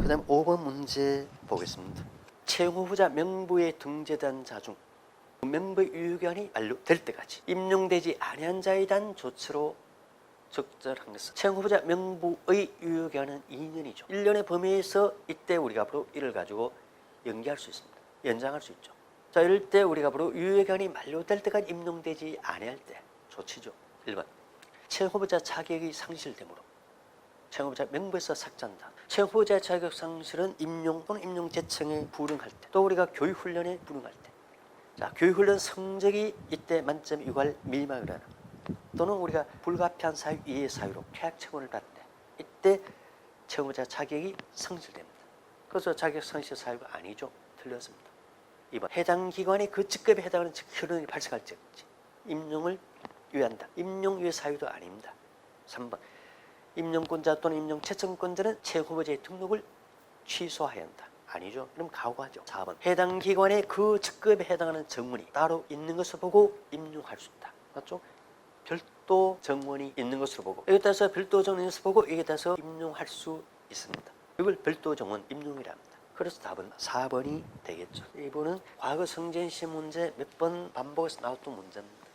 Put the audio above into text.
그 다음 5번 문제 보겠습니다. 채용 후보자 명부에 등재된 자중 명부 유효기한이 만료될 때까지 임용되지 아니한 자에 대한 조치로 적절한 것은 채용 후보자 명부의 유효기한은 2년이죠. 1년의 범위에서 이때 우리가 앞으로 이를 가지고 연기할 수 있습니다. 연장할 수 있죠. 자, 이럴 때 우리가 앞으로 유효기한이 만료될 때까지 임용되지 아니할 때 조치죠. 1번. 채용 후보자 자격이 상실되므로 후보자 명부에서 삭제한다. 후보자 자격 상실은 임용 또는 임용 재청에 불응할 때, 또 우리가 교육 훈련에 불응할 때, 자 교육 훈련 성적이 이때 만점 유발 미만이라는 또는 우리가 불가피한 사유 이해 사유로 폐학 처분을 받을 때, 이때 후보자 자격이 상실됩니다. 그래서 자격 상실 사유가 아니죠. 틀렸습니다. 2번 해당 기관의 그 직급에 해당하는 즉 효능이 발생할 때 임용을 유예한다. 임용 유예 사유도 아닙니다. 3번 임용권자 또는 임용 채청권자는 채용 후보자의 등록을 취소해야 한다. 아니죠. 그럼 가고하죠. 4번 해당 기관의 그 직급에 해당하는 정문이 따로 있는 것을 보고 임용할 수 있다. 맞죠? 별도 정원이 있는 것으로 보고 여기에 따라서 별도 정원이 있는 것을 보고 여기에 따라서 임용할 수 있습니다. 이걸 별도 정원 임용이라 합니다. 그래서 답은 4번이 되겠죠. 이번은 과거 성전시 문제 몇 번 반복해서 나왔던 문제입니다.